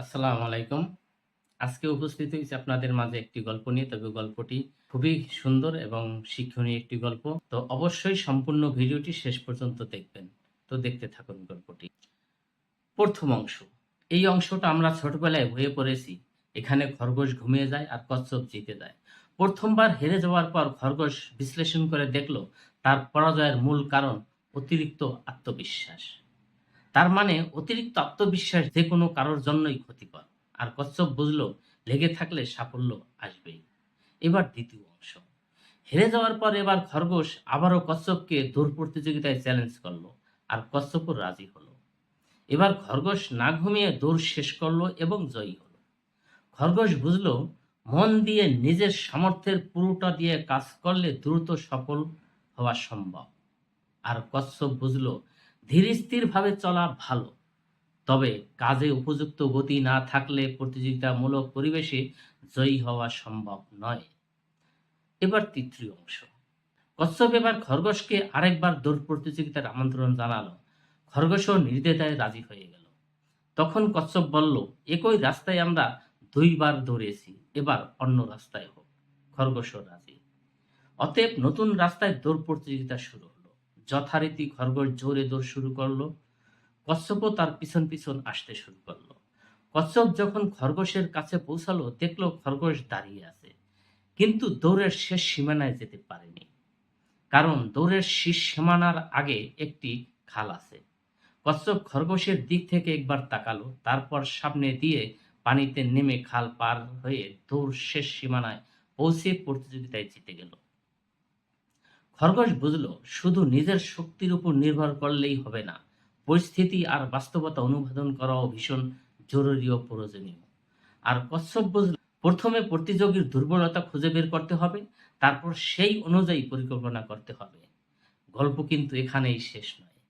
আসসালামু আলাইকুম। আজকে উপস্থিত হয়েছে আপনাদের মাঝে একটি গল্প নিয়ে। তবে গল্পটি খুবই সুন্দর এবং শিক্ষণীয় একটি গল্প। তো অবশ্যই সম্পূর্ণ ভিডিওটি শেষ পর্যন্ত দেখবেন। তো দেখতে থাকুন গল্পটি। প্রথম অংশ। এই অংশটা আমরা ছোটবেলায় বইয়ে পড়েছি। এখানে খরগোশ ঘুমিয়ে যায় আর কচ্ছপ জিতে যায়। প্রথমবার হেরে যাওয়ার পর খরগোশ বিশ্লেষণ করে দেখল, তার পরাজয়ের মূল কারণ অতিরিক্ত আত্মবিশ্বাস। তার মানে অতিরিক্ত আত্মবিশ্বাস যে কোনো কারোর জন্যই ক্ষতিকর। আর কচ্ছপ বুঝলো, লেগে থাকলে সাফল্য আসবেই। এবার দ্বিতীয় অংশ। হেরে যাওয়ার পর এবার খরগোশ আবারও কচ্ছপকে দৌড় প্রতিযোগিতায় চ্যালেঞ্জ করল আর কচ্ছপও রাজি হলো। এবার খরগোশ না ঘুমিয়ে দৌড় শেষ করল এবং জয়ী হলো। খরগোশ বুঝলো, মন দিয়ে নিজের সামর্থ্যের পুরোটা দিয়ে কাজ করলে দ্রুত সফল হওয়া সম্ভব। আর কচ্ছপ বুঝলো ধীর স্থিরভাবে চলা ভালো। তবে কাজে উপযুক্ত গতি না থাকলে প্রতিযোগিতামূলক পরিবেশে জয়ী হওয়া সম্ভব নয়। এবার তৃতীয় অংশ। কচ্ছপ এবার খরগোশকে আরেকবার দৌড় প্রতিযোগিতার আমন্ত্রণ জানালো। খরগোশও নির্দ্বিধায় রাজি হয়ে গেল। তখন কচ্ছপ বলল, একই রাস্তায় আমরা দুইবার দৌড়েছি, এবার অন্য রাস্তায় হোক। খরগোশও রাজি। অতএব নতুন রাস্তায় দৌড় প্রতিযোগিতা শুরু হলো। যথারীতি খরগোশ জোরে দৌড় শুরু করল। কচ্ছপও তার পিছন পিছন আসতে শুরু করল। কচ্ছপ যখন খরগোশের কাছে পৌঁছালো, দেখল খরগোশ দাঁড়িয়ে আছে। কিন্তু দৌড়ের শেষ সীমানায় যেতে পারেনি। কারণ দৌড়ের শেষ সীমানার আগে একটি খাল আছে। কচ্ছপ খরগোশের দিক থেকে একবার তাকালো, তারপর সামনে দিয়ে পানিতে নেমে খাল পার হয়ে দৌড় শেষ সীমানায় পৌঁছে প্রতিযোগিতায় জিতে গেল। খরগোশ বুঝলো, শুধু নিজের শক্তির উপর নির্ভর করলেই হবে না। পরিস্থিতি আর বাস্তবতা অনুবাদন করাও ভীষণ জরুরি ও প্রয়োজনীয়। আর কচ্ছপ বুঝল, প্রথমে প্রতিযোগীর দুর্বলতা খুঁজে বের করতে হবে, তারপর সেই অনুযায়ী পরিকল্পনা করতে হবে। গল্প কিন্তু এখানেই শেষ নয়।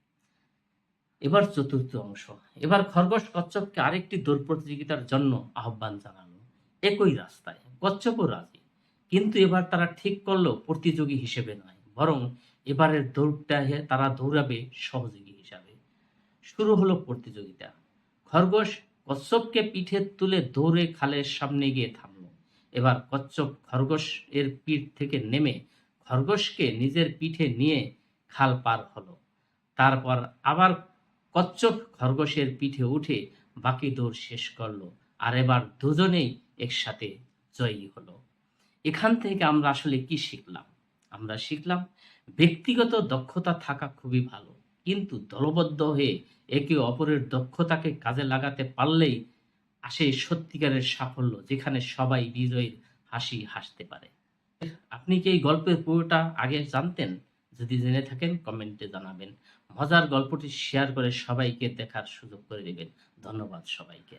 এবার চতুর্থ অংশ। এবার খরগোশ কচ্ছপকে আরেকটি দৌড় প্রতিযোগিতার জন্য আহ্বান জানালো। একই রাস্তায়। কচ্ছপও রাজি। কিন্তু এবার তারা ঠিক করল, প্রতিযোগী হিসেবে নয়। বরং এবারের দৌড়টা তারা দৌড়াবে সহযোগী হিসাবে। শুরু হলো প্রতিযোগিতা। খরগোশ কচ্ছপকে পিঠে তুলে দৌড়ে খালের সামনে গিয়ে থামলো। এবার কচ্ছপ খরগোশ এর পিঠ থেকে নেমে খরগোশকে নিজের পিঠে নিয়ে খাল পার হলো। তারপর আবার কচ্ছপ খরগোশের পিঠে উঠে বাকি দৌড় শেষ করল আর এবার দুজনেই একসাথে জয়ী হলো। এখান থেকে আমরা আসলে কি শিখলাম? আমরা শিখলাম, ব্যক্তিগত দক্ষতা থাকা খুবই ভালো। কিন্তু দলবদ্ধ হয়ে একে অপরের দক্ষতাকে কাজে লাগাতে পারলেই আসে সত্যিকারের সাফল্য, যেখানে সবাই বিজয়ীর হাসি হাসতে পারে। আপনি কি এই গল্পের পুরোটা আগে জানতেন? যদি জেনে থাকেন, কমেন্টে জানাবেন। মজার গল্পটি শেয়ার করে সবাইকে দেখার সুযোগ করে দেবেন। ধন্যবাদ সবাইকে।